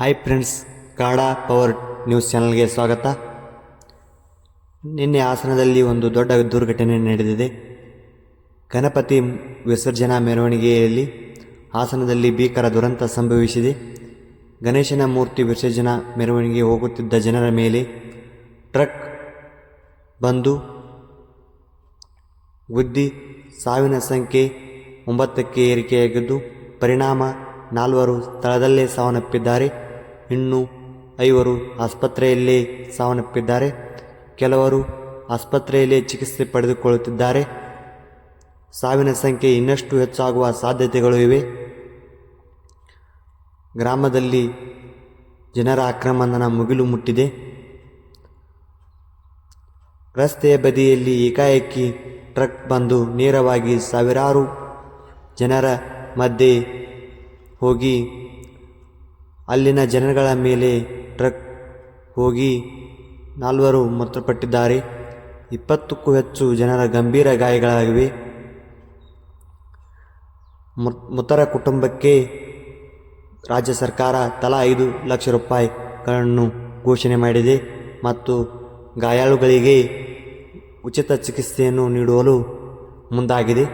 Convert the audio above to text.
Hi friends ಕಾಡಾ power news ಚಾನಲ್ಗೆ ಸ್ವಾಗತ. ನಿನ್ನೆ ಹಾಸನದಲ್ಲಿ ಒಂದು ದೊಡ್ಡ ದುರ್ಘಟನೆ ನಡೆದಿದೆ. ಗಣಪತಿ ವಿಸರ್ಜನಾ ಮೆರವಣಿಗೆಯಲ್ಲಿ ಹಾಸನದಲ್ಲಿ ಭೀಕರ ದುರಂತ ಸಂಭವಿಸಿದೆ. ಗಣೇಶನ ಮೂರ್ತಿ ವಿಸರ್ಜನಾ ಮೆರವಣಿಗೆ ಹೋಗುತ್ತಿದ್ದ ಜನರ ಮೇಲೆ ಟ್ರಕ್ ಬಂದು ಗುದ್ದಿ ಸಾವಿನ ಸಂಖ್ಯೆ ಒಂಬತ್ತಕ್ಕೆ ಏರಿಕೆಯಾಗಿದ್ದು, ಪರಿಣಾಮ ನಾಲ್ವರು ಸ್ಥಳದಲ್ಲೇ ಸಾವನ್ನಪ್ಪಿದ್ದಾರೆ. ಇನ್ನು ಐವರು ಆಸ್ಪತ್ರೆಯಲ್ಲೇ ಸಾವನ್ನಪ್ಪಿದ್ದಾರೆ. ಕೆಲವರು ಆಸ್ಪತ್ರೆಯಲ್ಲೇ ಚಿಕಿತ್ಸೆ ಪಡೆದುಕೊಳ್ಳುತ್ತಿದ್ದಾರೆ. ಸಾವಿನ ಸಂಖ್ಯೆ ಇನ್ನಷ್ಟು ಹೆಚ್ಚಾಗುವ ಸಾಧ್ಯತೆಗಳು ಇವೆ. ಗ್ರಾಮದಲ್ಲಿ ಜನರ ಆಕ್ರಮಣನ ಮುಗಿಲು ಮುಟ್ಟಿದೆ. ರಸ್ತೆಯ ಬದಿಯಲ್ಲಿ ಏಕಾಏಕಿ ಟ್ರಕ್ ಬಂದು ನೇರವಾಗಿ ಸಾವಿರಾರು ಜನರ ಮಧ್ಯೆ ಹೋಗಿ ಅಲ್ಲಿನ ಜನಗಳ ಮೇಲೆ ಟ್ರಕ್ ಹೋಗಿ ನಾಲ್ವರು ಮೃತಪಟ್ಟಿದ್ದಾರೆ ಇಪ್ಪತ್ತಕ್ಕೂ ಹೆಚ್ಚು ಜನರ ಗಂಭೀರ ಗಾಯಗಳಾಗಿವೆ. ಮೃತರ ಕುಟುಂಬಕ್ಕೆ ರಾಜ್ಯ ಸರ್ಕಾರ ತಲಾ ಐದು ಲಕ್ಷ ರೂಪಾಯಿಗಳನ್ನು ಘೋಷಣೆ ಮಾಡಿದೆ ಮತ್ತು ಗಾಯಾಳುಗಳಿಗೆ ಉಚಿತ ಚಿಕಿತ್ಸೆಯನ್ನು ನೀಡಲು ಮುಂದಾಗಿದೆ.